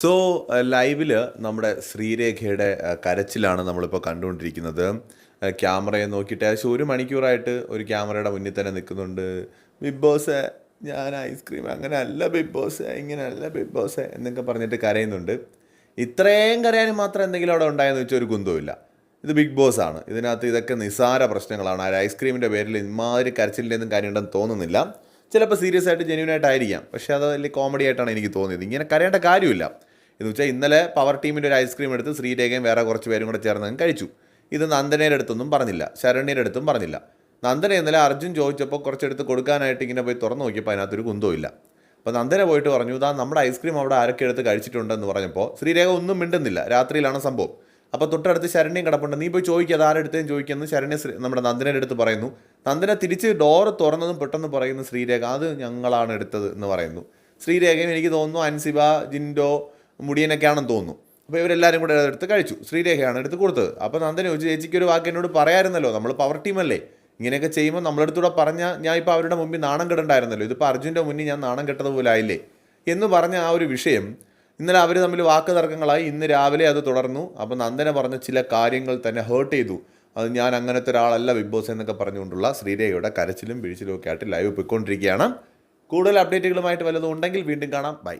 So ലൈവിൽ നമ്മുടെ ശ്രീരേഖയുടെ ആ, കരച്ചിലാണ് നമ്മളിപ്പോൾ കണ്ടുകൊണ്ടിരിക്കുന്നത്. ക്യാമറയെ നോക്കിയിട്ട് ഏകദേശം ഒരു മണിക്കൂറായിട്ട് ഒരു ക്യാമറയുടെ മുന്നിൽ തന്നെ നിൽക്കുന്നുണ്ട്. ബിഗ് ബോസ് ഞാൻ ഐസ്ക്രീം അങ്ങനെ അല്ല ബിഗ് ബോസ് ഇങ്ങനെ അല്ല ബിഗ് ബോസ് എന്നൊക്കെ പറഞ്ഞിട്ട് കരയുന്നുണ്ട്. ഇത്രയും കരയാൻ മാത്രം എന്തെങ്കിലും അവിടെ ഉണ്ടായെന്ന് വെച്ചാൽ ഒരു കുന്തവുമില്ല ഇത് ബിഗ് ബോസ് ആണ്. ഇതിനകത്ത് ഇതൊക്കെ നിസാര പ്രശ്നങ്ങളാണ്. ആ ഐസ്ക്രീമിന്റെ പേരിൽ ഇമാതിരി കരച്ചിലിന്റെയൊന്നും കാര്യമുണ്ടെന്ന് തോന്നുന്നില്ല. ചിലപ്പോൾ സീരിയസ് ആയിട്ട് ജെന്യൂൻ ആയിട്ടായിരിക്കാം. പക്ഷേ അത് വലിയ കോമഡി ആയിട്ടാണ് എനിക്ക് തോന്നിയത്. ഇങ്ങനെ കരയേണ്ട കാര്യമില്ല. എന്ന് വെച്ചാൽ ഇന്നലെ പവർ ടീമിന്റെ ഒരു ഐസ്ക്രീം എടുത്ത് ശ്രീരേഖയും വേറെ കുറച്ച് പേരും കൂടെ ചേർന്ന് കഴിച്ചു. ഇത് നന്ദനയുടെ അടുത്തൊന്നും പറഞ്ഞില്ല. ശരണ്യയുടെ അടുത്തും പറഞ്ഞില്ല. നന്ദന ഇന്നലെ അർജുൻ ചോദിച്ചപ്പോൾ കുറച്ചെടുത്ത് കൊടുക്കാനായിട്ട് ഇങ്ങനെ പോയി തുറന്നു നോക്കിയപ്പോൾ അതിനകത്തൊരു കുന്തവും ഇല്ല. അപ്പോൾ നന്ദന പോയിട്ട് പറഞ്ഞു ഇതാ നമ്മുടെ ഐസ്ക്രീം അവിടെ ആരൊക്കെ എടുത്ത് കഴിച്ചിട്ടുണ്ടെന്ന് പറഞ്ഞപ്പോൾ ശ്രീരേഖ ഒന്നും മിണ്ടുന്നില്ല. രാത്രിയിലാണ് സംഭവം. അപ്പോൾ തൊട്ടടുത്ത് ശരണ്യം കിടപ്പുണ്ട്. നീ പോയി ചോദിക്കുക അത് ആരെടുത്തേലും ചോദിക്കുമെന്ന് ശരണ്യ ശ്രീ- നമ്മുടെ നന്ദനയുടെ അടുത്ത് പറയുന്നു. നന്ദന തിരിച്ച് ഡോറ് തുറന്നതും പെട്ടെന്ന് പറയുന്ന ശ്രീരേഖ അത് ഞങ്ങളാണ് എടുത്തത് എന്ന് പറയുന്നു. ശ്രീരേഖയും എനിക്ക് തോന്നുന്നു അൻസിബ ജിൻഡോ മുടിയനൊക്കെയാണെന്ന് തോന്നുന്നു. അപ്പോൾ ഇവരെല്ലാവരും കൂടെ എടുത്ത് കഴിച്ചു. ശ്രീരേഖയാണ് എടുത്ത് കൊടുത്തത്. അപ്പോൾ നന്ദന ചോദിച്ചു ചേച്ചിക്ക് ഒരു വാക്ക് എന്നോട് പറയായിരുന്നല്ലോ നമ്മൾ പവർ ടീമല്ലേ ഇങ്ങനെയൊക്കെ ചെയ്യുമ്പോൾ നമ്മളടുത്തൂടെ പറഞ്ഞാൽ ഞാൻ ഇപ്പോൾ അവരുടെ മുമ്പിൽ നാണം കെടണ്ടായിരുന്നല്ലോ. ഇതിപ്പോൾ അർജുന്റെ മുന്നിൽ ഞാൻ നാണം കെട്ടതുപോലെ ആയില്ലേ? എന്ന് പറഞ്ഞ ആ ഒരു വിഷയം ഇന്നലെ അവർ തമ്മിൽ വാക്ക് തർക്കങ്ങളായി ഇന്ന് രാവിലെ അത് തുടർന്നു. അപ്പോൾ നന്ദന പറഞ്ഞ ചില കാര്യങ്ങൾ തന്നെ ഹേർട്ട് ചെയ്തു. അത് ഞാൻ അങ്ങനത്തെ ഒരാളല്ല ബിഗ് ബോസ് എന്നൊക്കെ പറഞ്ഞുകൊണ്ടുള്ള ശ്രീരേഖയുടെ കരച്ചിലും പിഴിച്ചിലും ഒക്കെ ആയിട്ട് ലൈവ് പോയിക്കൊണ്ടിരിക്കുകയാണ്. കൂടുതൽ അപ്ഡേറ്റുകളുമായിട്ട് വല്ലതും ഉണ്ടെങ്കിൽ വീണ്ടും കാണാം. ബൈ